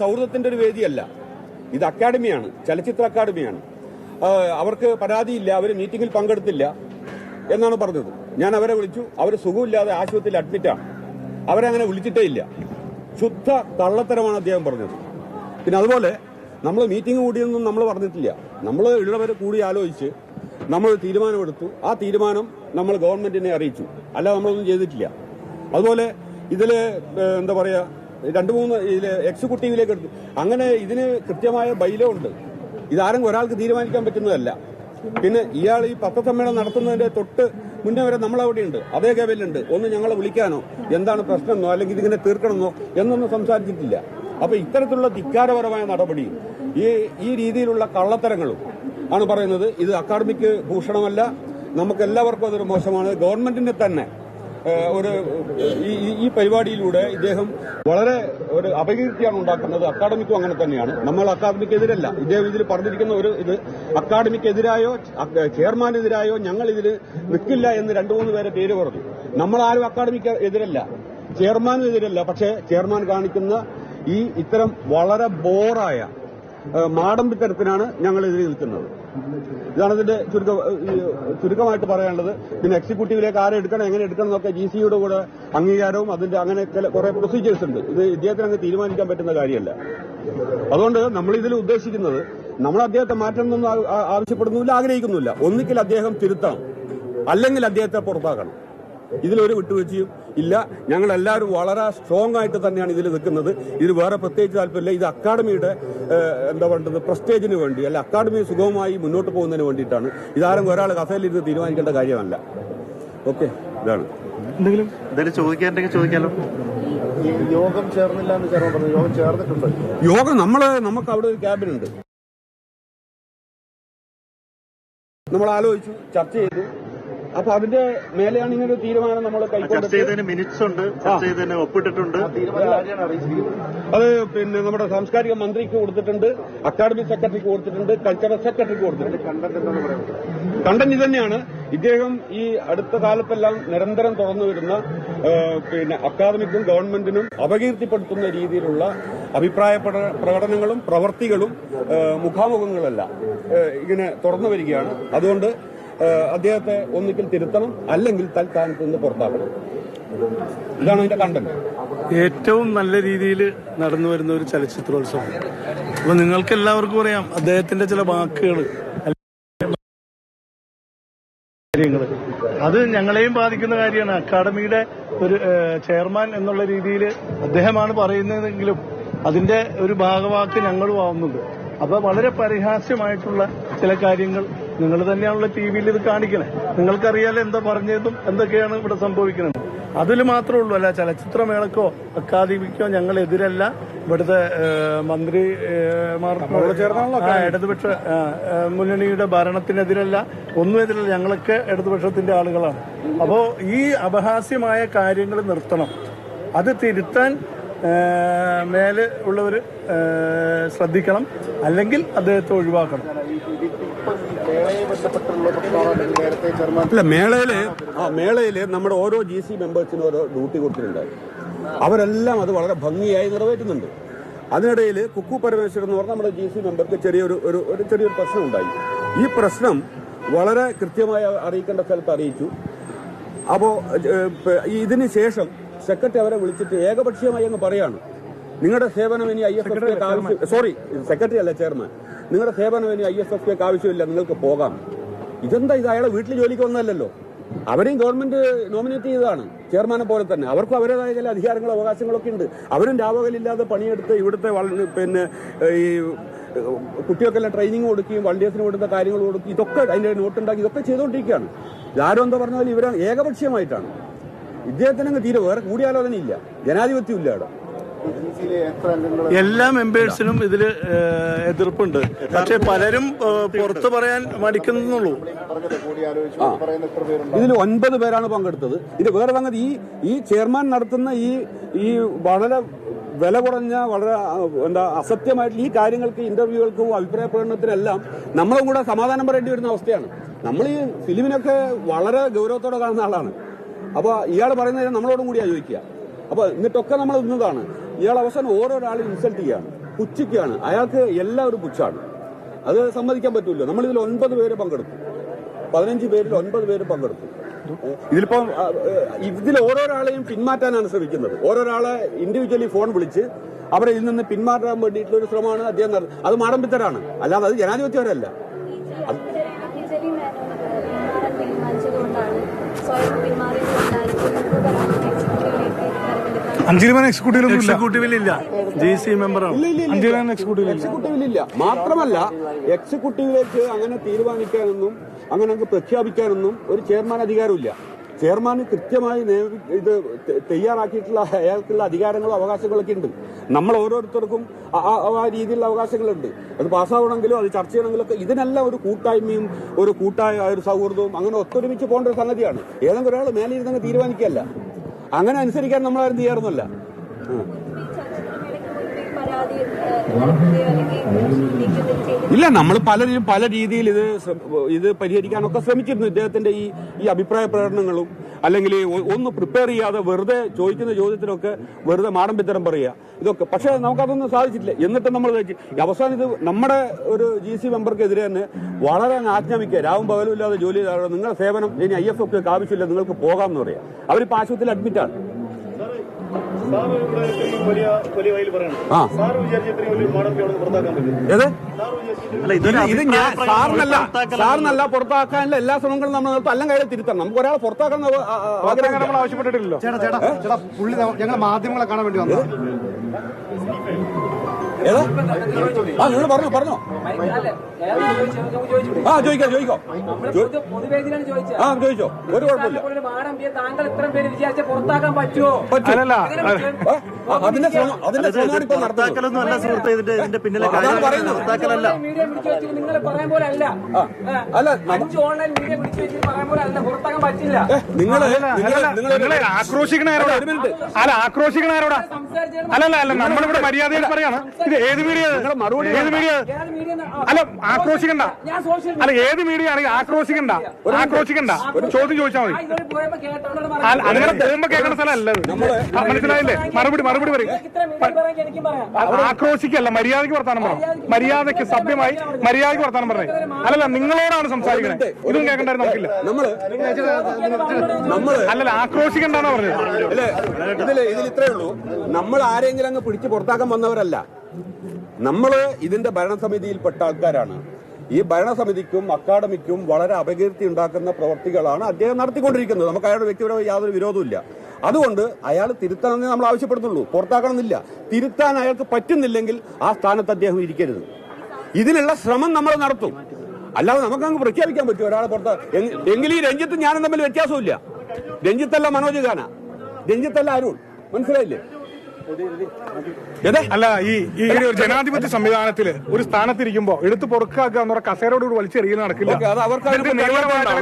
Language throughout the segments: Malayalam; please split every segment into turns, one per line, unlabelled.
സൗഹൃദത്തിന്റെ ഒരു വേദിയല്ല. ഇത് അക്കാഡമിയാണ് ചലച്ചിത്ര അക്കാഡമിയാണ്. അവർക്ക് പരാതിയില്ല അവർ മീറ്റിംഗിൽ പങ്കെടുത്തില്ല എന്നാണ് പറഞ്ഞത്. ഞാൻ അവരെ വിളിച്ചു. അവർ സുഖമില്ലാതെ ആശുപത്രിയിൽ അഡ്മിറ്റാണ് അവരെ അങ്ങനെ വിളിച്ചിട്ടേ ഇല്ല. ശുദ്ധ കള്ളത്തരമാണ് അദ്ദേഹം പറഞ്ഞത്. പിന്നെ അതുപോലെ നമ്മൾ മീറ്റിംഗ് കൂടിയൊന്നും നമ്മൾ പറഞ്ഞിട്ടില്ല. നമ്മൾ ഉള്ളവർ കൂടി ആലോചിച്ച് നമ്മൾ തീരുമാനമെടുത്തു. ആ തീരുമാനം നമ്മൾ ഗവൺമെന്റിനെ അറിയിച്ചു. അല്ല നമ്മളൊന്നും ചെയ്തിട്ടില്ല. അതുപോലെ ഇതിൽ എന്താ പറയാ രണ്ട് മൂന്ന് ഇതിൽ എക്സിക്യൂട്ടീവിലേക്ക് എടുത്തു. അങ്ങനെ ഇതിന് കൃത്യമായ ബൈലോ ഉണ്ട്. ഇതാരും ഒരാൾക്ക് തീരുമാനിക്കാൻ പറ്റുന്നതല്ല. പിന്നെ ഇയാൾ ഈ പത്രസമ്മേളനം നടത്തുന്നതിന്റെ തൊട്ട് മുന്നേ വരെ നമ്മളവിടെയുണ്ട്. അതേ കേവലുണ്ട് ഒന്ന് ഞങ്ങളെ വിളിക്കാനോ എന്താണ് പ്രശ്നമെന്നോ അല്ലെങ്കിൽ ഇതിങ്ങനെ തീർക്കണമെന്നോ എന്നൊന്നും സംസാരിച്ചിട്ടില്ല. അപ്പൊ ഇത്തരത്തിലുള്ള ധിക്കാരപരമായ നടപടി ഈ ഈ രീതിയിലുള്ള കള്ളത്തരങ്ങളും ആണ് പറയുന്നത്. ഇത് അക്കാദമിക് ഭൂഷണമല്ല. നമുക്ക് എല്ലാവർക്കും അതൊരു മോശമാണ്. ഗവൺമെന്റിന്റെ തന്നെ ഒരു ഈ പരിപാടിയിലൂടെ ഇദ്ദേഹം വളരെ ഒരു അപകീർത്തിയാണ് ഉണ്ടാക്കുന്നത്. അക്കാഡമിക്കും അങ്ങനെ തന്നെയാണ്. നമ്മൾ അക്കാഡമിക്കെതിരല്ല. ഇദ്ദേഹം ഇതിൽ പറഞ്ഞിരിക്കുന്ന ഒരു ഇത് അക്കാഡമിക്കെതിരായോ അക്ക- ചെയർമാനെതിരായോ ഞങ്ങൾ ഇതിൽ നിൽക്കില്ല എന്ന് രണ്ടു മൂന്ന് പേരെ പേര് പറഞ്ഞു. നമ്മൾ ആരും അക്കാഡമിക്ക് എതിരല്ല. ചെയർമാനും എതിരല്ല. പക്ഷേ ചെയർമാൻ കാണിക്കുന്ന ഈ ഇത്തരം വളരെ ബോറായ മാടമ്പിത്തരത്തിനാണ് ഞങ്ങൾ എതിരെ നിൽക്കുന്നത്. ഇതാണ് ഇതിന്റെ ചുരുക്ക ചുരുക്കമായിട്ട് പറയാനുള്ളത്. പിന്നെ എക്സിക്യൂട്ടീവിലേക്ക് ആരെ എടുക്കണം എങ്ങനെ എടുക്കണം എന്നൊക്കെ ജി സിയുടെ കൂടെ അംഗീകാരവും അതിന്റെ അങ്ങനെ കുറെ പ്രൊസീജിയേഴ്സ് ഉണ്ട്. ഇത് ഇദ്ദേഹത്തിന് അങ്ങ് തീരുമാനിക്കാൻ പറ്റുന്ന കാര്യമല്ല. അതുകൊണ്ട് നമ്മൾ ഇതിൽ ഉദ്ദേശിക്കുന്നത് നമ്മൾ അദ്ദേഹത്തെ മാറ്റണമെന്നൊന്നും ആവശ്യപ്പെടുന്നില്ല ആഗ്രഹിക്കുന്നില്ല. ഒന്നിക്കൽ അദ്ദേഹം തിരുത്തണം അല്ലെങ്കിൽ അദ്ദേഹത്തെ പുറത്താക്കണം. ഇതിലൊരു വിട്ടുവീഴ്ചയും ഇല്ല. ഞങ്ങൾ എല്ലാവരും വളരെ സ്ട്രോങ് ആയിട്ട് തന്നെയാണ് ഇതിൽ നിൽക്കുന്നത്. ഇത് വേറെ പ്രത്യേകിച്ച് താല്പര്യമില്ല. ഇത് അക്കാഡമിയുടെ എന്താ പറയുന്നത് പ്രസ്റ്റേജിന് വേണ്ടി അല്ല അക്കാഡമി സുഗമമായി മുന്നോട്ട് പോകുന്നതിന് വേണ്ടിയിട്ടാണ്. ഇതാരും ഒരാൾ കഥയിലിരുന്ന് തീരുമാനിക്കേണ്ട കാര്യമല്ല. ഓക്കെ ഇതാണ്.
എന്തെങ്കിലും?
ചോദിക്കാലോ.
യോഗം ചേർന്നില്ല എന്ന് ചേർന്ന് പറഞ്ഞു യോഗം ചേർന്നിട്ടുണ്ട്?
യോഗം നമ്മൾ നമുക്ക് അവിടെ ഒരു ക്യാബിൻ ഉണ്ട് നമ്മൾ ആലോചിച്ചു ചർച്ച ചെയ്തു. അപ്പൊ അതിന്റെ മേലെയാണ് ഇങ്ങനെ തീരുമാനം നമ്മൾ
ചർച്ച ചെയ്തതിന് മിനിറ്റ്സ് ഉണ്ട് ചർച്ച ചെയ്തതിന് ഒപ്പിട്ടിട്ടുണ്ട്.
അത് പിന്നെ നമ്മുടെ സാംസ്കാരിക മന്ത്രിക്ക് കൊടുത്തിട്ടുണ്ട് അക്കാദമി സെക്രട്ടറിക്ക് കൊടുത്തിട്ടുണ്ട് കൾച്ചറൽ സെക്രട്ടറിക്ക് കൊടുത്തിട്ടുണ്ട്.
കണ്ടന്റ്
തന്നെയാണ്. ഇദ്ദേഹം ഈ അടുത്ത കാലത്തെല്ലാം നിരന്തരം തുറന്നു വരുന്ന പിന്നെ അക്കാദമിക്കും ഗവൺമെന്റിനും അപകീർത്തിപ്പെടുത്തുന്ന രീതിയിലുള്ള അഭിപ്രായ പ്രകടനങ്ങളും പ്രവൃത്തികളും മുഖാമുഖങ്ങളല്ല ഇങ്ങനെ തുറന്നു വരികയാണ്. അതുകൊണ്ട് അദ്ദേഹത്തെ ഒന്നിക്കൽ തിരുത്തണം അല്ലെങ്കിൽ തൽക്കാലത്ത് നിന്ന് പുറത്താക്കണം. ഇതാണ് അതിന്റെ കണ്ടന്റ്.
ഏറ്റവും നല്ല രീതിയിൽ നടന്നു വരുന്ന ഒരു ചലച്ചിത്രോത്സവം. അപ്പൊ നിങ്ങൾക്ക് എല്ലാവർക്കും അറിയാം അദ്ദേഹത്തിന്റെ ചില വാക്കുകൾ കാര്യങ്ങൾ അത് ഞങ്ങളെയും ബാധിക്കുന്ന കാര്യമാണ്. അക്കാഡമിയുടെ ഒരു ചെയർമാൻ എന്നുള്ള രീതിയിൽ അദ്ദേഹമാണ് പറയുന്നതെങ്കിലും അതിന്റെ ഒരു ഭാഗവാക്ക് ഞങ്ങളും ആവുന്നുണ്ട്. അപ്പൊ വളരെ പരിഹാസ്യമായിട്ടുള്ള ചില കാര്യങ്ങൾ നിങ്ങൾ തന്നെയാണല്ലോ ടി വിയിൽ ഇത് കാണിക്കണേ. നിങ്ങൾക്കറിയാലോ എന്താ പറഞ്ഞതും എന്തൊക്കെയാണ് ഇവിടെ സംഭവിക്കുന്നത്. അതിൽ മാത്രമേ ഉള്ളൂ അല്ല ചലച്ചിത്രമേളക്കോ അക്കാദമിക്കോ ഞങ്ങൾ എതിരല്ല. ഇവിടുത്തെ ഏഹ്, മന്ത്രി ഏഹ്, മാർക്കോ ഇടതുപക്ഷ മുന്നണിയുടെ ഭരണത്തിനെതിരല്ല ഒന്നും എതിരല്ല ഞങ്ങളൊക്കെ ഇടതുപക്ഷത്തിന്റെ ആളുകളാണ്. അപ്പോൾ ഈ അപഹാസ്യമായ കാര്യങ്ങൾ നിർത്തണം. അത് തിരുത്താൻ മേലെ ഉള്ളവർ ശ്രദ്ധിക്കണം. അല്ലെങ്കിൽ അദ്ദേഹത്തെ ഒഴിവാക്കണം.
അല്ല മേളയിൽ ആ മേളയിൽ നമ്മുടെ ഓരോ ജി സി മെമ്പേഴ്സിനും ഓരോ ഡ്യൂട്ടി കൊടുത്തിട്ടുണ്ട്. അവരെല്ലാം അത് വളരെ ഭംഗിയായി നിറവേറ്റുന്നുണ്ട്. അതിനിടയിൽ കുക്കു പരമേശ്വരൻ എന്ന് പറഞ്ഞ നമ്മുടെ ജി സി മെമ്പർക്ക് ചെറിയൊരു ഒരു ഒരു ചെറിയൊരു പ്രശ്നം ഉണ്ടായി ഈ പ്രശ്നം വളരെ കൃത്യമായി അറിയിക്കേണ്ട സ്ഥലത്ത് അറിയിച്ചു. അപ്പോൾ ഇതിന് ശേഷം സെക്രട്ടറി അവരെ വിളിച്ചിട്ട് ഏകപക്ഷീയമായി അങ്ങ് പറയാണ്. നിങ്ങളുടെ സേവനം ഇനി ഐ എസ് എഫ് കെക്ക് ആവശ്യം സോറി സെക്രട്ടറി അല്ല ചെയർമാൻ. നിങ്ങളുടെ സേവനം ഇനി ഐ എസ് എഫ് കെക്ക് ആവശ്യമില്ല നിങ്ങൾക്ക് പോകാം. ഇതെന്താ ഇത്? അയാളെ വീട്ടിൽ ജോലിക്ക് വന്നതല്ലല്ലോ. അവരെയും ഗവൺമെന്റ് നോമിനേറ്റ് ചെയ്തതാണ് ചെയർമാനെ പോലെ തന്നെ. അവർക്കും അവരുടേതായ ചില അധികാരങ്ങളും അവകാശങ്ങളൊക്കെ ഉണ്ട്. അവരും രാവകലില്ലാതെ പണിയെടുത്ത് ഇവിടുത്തെ പിന്നെ ഈ കുട്ടികൾക്കെല്ലാം ട്രെയിനിങ് കൊടുക്കുകയും വണ്ടിയത്തിന് കൊടുത്ത കാര്യങ്ങൾ കൊടുക്കുകയും ഇതൊക്കെ അതിന്റെ നോട്ടുണ്ടാക്കി ഇതൊക്കെ ചെയ്തുകൊണ്ടിരിക്കുകയാണ്. ഇതാരും എന്താ പറഞ്ഞാൽ ഇവർ ഏകപക്ഷീയമായിട്ടാണ്. ഇദ്ദേഹത്തിന് അങ്ങ് തീരെ വേറെ കൂടിയാലോചന ഇല്ല ജനാധിപത്യം ഇല്ല അവിടെ.
എല്ലാ മെമ്പേഴ്സിനും ഇതിൽ എതിർപ്പുണ്ട്. പക്ഷെ പലരും പുറത്തു പറയാൻ മടിക്കുന്നുള്ളൂ.
ഇതിൽ ഒൻപത് പേരാണ് പങ്കെടുത്തത്. ഇത് വേറെ സംഗതി ഈ ഈ ചെയർമാൻ നടത്തുന്ന ഈ ഈ വളരെ വില കുറഞ്ഞ വളരെ എന്താ അസത്യമായിട്ട് ഈ കാര്യങ്ങൾക്ക് ഇന്റർവ്യൂകൾക്കും അഭിപ്രായ പ്രകടനത്തിനെല്ലാം നമ്മളും കൂടെ സമാധാനം പറയേണ്ടി വരുന്ന അവസ്ഥയാണ്. നമ്മൾ ഈ ഫിലിമിനൊക്കെ വളരെ ഗൗരവത്തോടെ കാണുന്ന ആളാണ്. അപ്പൊ ഇയാൾ പറയുന്നത് നമ്മളോടും കൂടി ചോദിക്കുക അപ്പൊ എന്നിട്ടൊക്കെ നമ്മൾ ഇന്നതാണ്. ഇയാൾ അവസാനം ഓരോരാളും ഇൻസൾട്ട് ചെയ്യാണ് പുച്ഛിക്കുകയാണ്. അയാൾക്ക് എല്ലാവരും പുച്ഛാണ്. അത് സമ്മതിക്കാൻ പറ്റൂല്ലോ നമ്മൾ ഇതിൽ ഒൻപത് പേര് പങ്കെടുത്തു. പതിനഞ്ച് പേരിൽ ഒൻപത് പേര് പങ്കെടുത്തു. ഇതിലിപ്പം ഇതിൽ ഓരോരാളെയും പിന്മാറ്റാനാണ് ശ്രമിക്കുന്നത്. ഓരോരാളെ ഇൻഡിവിജ്വലി ഫോൺ വിളിച്ച് അവരെ ഇതിൽ നിന്ന് പിന്മാറ്റാൻ വേണ്ടിയിട്ടുള്ള ഒരു ശ്രമമാണ് അദ്ദേഹം നടത്തുന്നത് അത് മാടമ്പിത്തരാണ്. അല്ലാതെ അത് ജനാധിപത്യപരമല്ല.
അഞ്ചിലുമാൻ എക്സിക്യൂട്ടീവ്
എക്സിക്യൂട്ടീവിലില്ല ജി സി മെമ്പറാണ്.
അഞ്ചിലുമാൻ
എക്സിക്യൂട്ടീവിലില്ല മാത്രമല്ല എക്സിക്യൂട്ടീവിലേക്ക് അങ്ങനെ തീരുമാനിക്കാനൊന്നും അങ്ങനെ അങ്ങ് പ്രഖ്യാപിക്കാനൊന്നും ഒരു ചെയർമാൻ അധികാരമില്ല. ചെയർമാൻ കൃത്യമായി ഇത് തയ്യാറാക്കിയിട്ടുള്ള അയാൾക്കുള്ള അധികാരങ്ങളും അവകാശങ്ങളൊക്കെ ഉണ്ട്. നമ്മൾ ഓരോരുത്തർക്കും ആ- രീതിയിലുള്ള അവകാശങ്ങളുണ്ട്. അത് പാസ്സാവണമെങ്കിലും അത് ചർച്ച ചെയ്യണമെങ്കിലും ഒക്കെ ഇതിനെല്ലാം ഒരു കൂട്ടായ്മയും ഒരു കൂട്ടായ ഒരു സൗഹൃദവും അങ്ങനെ ഒത്തൊരുമിച്ച് പോകേണ്ട ഒരു സംഗതിയാണ്. ഏതെങ്കിലും ഒരാൾ മേലെ ഇരുന്നങ്ങ് തീരുമാനിക്കല്ല അങ്ങനെ അനുസരിക്കാൻ നമ്മളാരും തയ്യാറൊന്നുമല്ല ഉം.
ഈ ചലച്ചിത്രമേളയ്ക്ക് മുൻപ് ഈ പരാതി ഏഹ്, നൽകുകയോ അല്ലെങ്കിൽ നീക്കം ചെയ്ത്
ഇല്ല നമ്മൾ പലരും പല രീതിയിൽ ഇത് ഇത് പരിഹരിക്കാനൊക്കെ ശ്രമിച്ചിരുന്നു. ഇദ്ദേഹത്തിന്റെ ഈ ഈ അഭിപ്രായ പ്രകടനങ്ങളും അല്ലെങ്കിൽ ഒന്ന് പ്രിപ്പയർ ചെയ്യാതെ വെറുതെ ചോദിക്കുന്ന ചോദ്യത്തിനൊക്കെ വെറുതെ മാടമ്പിത്തരം പറയുക. ഇതൊക്കെ പക്ഷെ നമുക്കതൊന്നും സാധിച്ചിട്ടില്ല. എന്നിട്ട് നമ്മൾ അവസാനം ഇത് നമ്മുടെ ഒരു ജി സി മെമ്പർക്കെതിരെ തന്നെ വളരെ ആജ്ഞാപിക്കുക. രാവും പകലും ഇല്ലാതെ ജോലി ചെയ്താലോ നിങ്ങളുടെ സേവനം ഇനി ഐ എഫ് ഒക്കെ ആവശ്യമില്ല നിങ്ങൾക്ക് പോകാം എന്ന് പറയാം. അവരിപ്പോൾ ആശുപത്രിയിൽ അഡ്മിറ്റാണ്
പറ്റും.
ഏത്? ഇത് ഇത് ഞാൻ സാറിനല്ല സാറിനല്ല പുറത്താക്കാനുള്ള എല്ലാ ശ്രമങ്ങളും നമ്മൾ നടത്തും എല്ലാം കയറി തിരുത്തണം. നമുക്ക് ഒരാളെ പുറത്താക്കാൻ ആഗ്രഹം
നമ്മൾ ആവശ്യപ്പെട്ടിട്ടില്ലല്ലോ.
ചേട്ടാ ചേട്ടാ ചേട്ടാ പുള്ളി ഞങ്ങളെ മാധ്യമങ്ങളെ കാണാൻ വേണ്ടി വന്നതാ.
ഏതാ? ആ നിങ്ങൾ പറഞ്ഞു പറഞ്ഞോ. ആ ചോദിക്കാം ചോദിക്കോ. ആ ചോദിച്ചോ. ഒരു കുഴപ്പമില്ല. അതിന്റെ ശ്രമം അതിന്റെ ശ്രമമാണ് ഇപ്പൊ
നടത്താക്കലൊന്നും അല്ല സുഹൃത്ത്. ഇതിന്റെ ഇതിന്റെ പിന്നിലെ കാര്യം
പറയുന്നു
പുറത്താക്കലല്ല.
മീഡിയ പിടിച്ചു നിങ്ങൾ പറയാൻ പോലെ അല്ല.
അല്ല നമ്മ-
അഞ്ച് മീഡിയ പിടിച്ചു വെച്ചിട്ട് പോലെ അല്ല. പുറത്താക്കാൻ പറ്റില്ല.
ഏ,
നിങ്ങൾ നിങ്ങൾ
ഒരു മിനിറ്റ്.
അല്ല ആക്രോശിക്കണാരോടാ അല്ലല്ല അല്ല നമ്മളിവിടെ മര്യാദയിൽ പറയാണ്. ഇത് ഏത് മീഡിയ
മറുപടി
ഏത് മീഡിയ അല്ല ആക്രോശിക്കണ്ട.
ഞാൻ സോഷ്യൽ
അല്ല ഏത് മീഡിയ ആണെങ്കിൽ ആക്രോശിക്കണ്ട. ആക്രോശിക്കണ്ട. ചോദ്യം ചോദിച്ചാൽ മതി. അങ്ങനെ പോകുമ്പോ കേൾക്കുന്ന സ്ഥലമല്ല മനസ്സിലായില്ലേ? മറുപടി മറുപടി പറയും.
മീഡിയ
ആക്രോശിക്കല്ല മര്യാദയ്ക്ക് വർത്താനം പറഞ്ഞു മര്യാദയ്ക്ക് സഭ്യമായി മര്യാദയ്ക്ക് വർത്താനം പറഞ്ഞു അല്ലല്ല നിങ്ങളോടാണ് സംസാരിക്കുന്നത് ഇതും കേൾക്കണ്ടായിരുന്നു നമുക്കില്ല. അല്ലല്ല ആക്രോശിക്കണ്ടാണോ പറഞ്ഞത്.
ഇതിൽ ഇതിൽ ഇത്രേ ഉള്ളൂ. നമ്മൾ ആരെങ്കിലും അങ്ങ് പിടിച്ച് പുറത്താക്കാൻ വന്നവരല്ല. നമ്മൾ ഇതിന്റെ ഭരണസമിതിയിൽപ്പെട്ട ആൾക്കാരാണ്. ഈ ഭരണസമിതിക്കും അക്കാഡമിക്കും വളരെ അപകീർത്തി ഉണ്ടാക്കുന്ന പ്രവർത്തികളാണ് അദ്ദേഹം നടത്തിക്കൊണ്ടിരിക്കുന്നത്. നമുക്ക് അയാളുടെ വ്യക്തിപരമായി യാതൊരു വിരോധമില്ല അതുകൊണ്ട് അയാൾ തിരുത്തണമെന്ന് നമ്മൾ ആവശ്യപ്പെടുന്നുള്ളൂ. പുറത്താക്കണമെന്നില്ല. തിരുത്താൻ അയാൾക്ക് പറ്റുന്നില്ലെങ്കിൽ ആ സ്ഥാനത്ത് അദ്ദേഹം ഇരിക്കരുത്. ഇതിനുള്ള ശ്രമം നമ്മൾ നടത്തും. അല്ലാതെ നമുക്ക് അങ്ങ് പ്രഖ്യാപിക്കാൻ പറ്റും. ഒരാളെ പുറത്ത് എങ്കിലും ഈ രഞ്ജിത്തും ഞാനും തമ്മിൽ വ്യത്യാസമില്ല രഞ്ജിത്തല്ല മനോജ് ഖാന. രഞ്ജിത്തല്ല അരുൺ. മനസ്സിലായില്ലേ?
അല്ല ഈ ഈ ഒരു ജനാധിപത്യ സംവിധാനത്തിൽ ഒരു സ്ഥാനത്തിരിക്കുമ്പോ എടുത്ത് പൊറുക്കാക്കുക എന്ന് പറഞ്ഞ കസേരയോട് വലിച്ചെറിയുന്ന നടക്കില്ല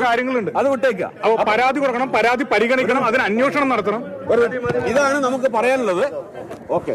കാര്യങ്ങളുണ്ട്.
അത് വിട്ടേക്ക.
അപ്പൊ പരാതി കൊടുക്കണം പരാതി പരിഗണിക്കണം അതിന് അന്വേഷണം നടത്തണം.
ഇതാണ് നമുക്ക് പറയാനുള്ളത്. ഓക്കെ